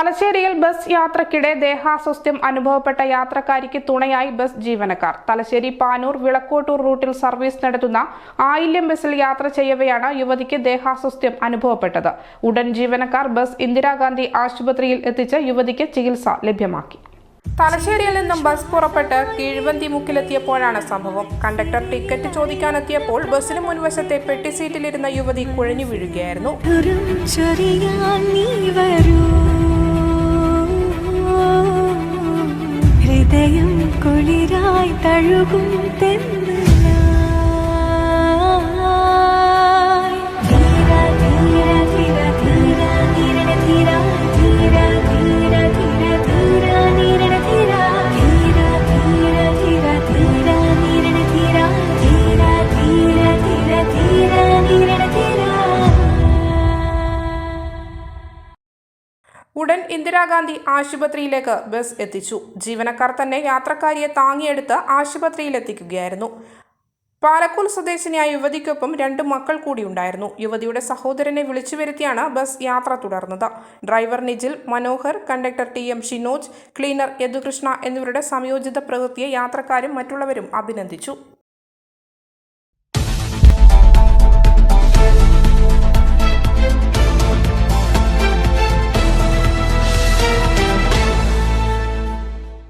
തലശ്ശേരിയിൽ ബസ് യാത്രക്കിടെ ദേഹാസ്വസ്ഥ്യം അനുഭവപ്പെട്ട യാത്രക്കാരിക്ക് തുണയായി ബസ് ജീവനക്കാർ. തലശ്ശേരി പാനൂർ വിളക്കോട്ടൂർ റൂട്ടിൽ സർവീസ് നടത്തുന്ന ആയില്യം ബസ്സിൽ യാത്ര ചെയ്യവെയാണ് യുവതിക്ക് ദേഹാസ്വസ്ഥ്യം അനുഭവപ്പെട്ടത്. ഉടൻ ജീവനക്കാർ ബസ് ഇന്ദിരാഗാന്ധി ആശുപത്രിയിൽ എത്തിച്ച് യുവതിക്ക് ചികിത്സ ലഭ്യമാക്കി. തലശ്ശേരിയിൽ നിന്നും ബസ് പുറപ്പെട്ട് കീഴ്വന്തി മുക്കിലെത്തിയപ്പോഴാണ് സംഭവം. കണ്ടക്ടർ ടിക്കറ്റ് ചോദിക്കാനെത്തിയപ്പോൾ ബസ്സിന് മുൻവശത്തെ പെട്ടി സീറ്റിലിരുന്ന യുവതി കുഴഞ്ഞു വീഴുകയായിരുന്നു. தழுகும் தென் ഉടൻ ഇന്ദിരാഗാന്ധി ആശുപത്രിയിലേക്ക് ബസ് എത്തിച്ചു. ജീവനക്കാർ തന്നെ യാത്രക്കാരിയെ താങ്ങിയെടുത്ത് ആശുപത്രിയിലെത്തിക്കുകയായിരുന്നു. പാലക്കൂൽ സ്വദേശിനിയായ യുവതിക്കൊപ്പം രണ്ട് മക്കൾ കൂടി ഉണ്ടായിരുന്നു. യുവതിയുടെ സഹോദരനെ വിളിച്ചു വരുത്തിയാണ് ബസ് യാത്ര തുടർന്നത്. Driver Nijil Manohar conductor T M Shinoj cleaner Yadukrishna എന്നിവരുടെ സംയോജിത പ്രവൃത്തിയെ യാത്രക്കാരും മറ്റുള്ളവരും അഭിനന്ദിച്ചു.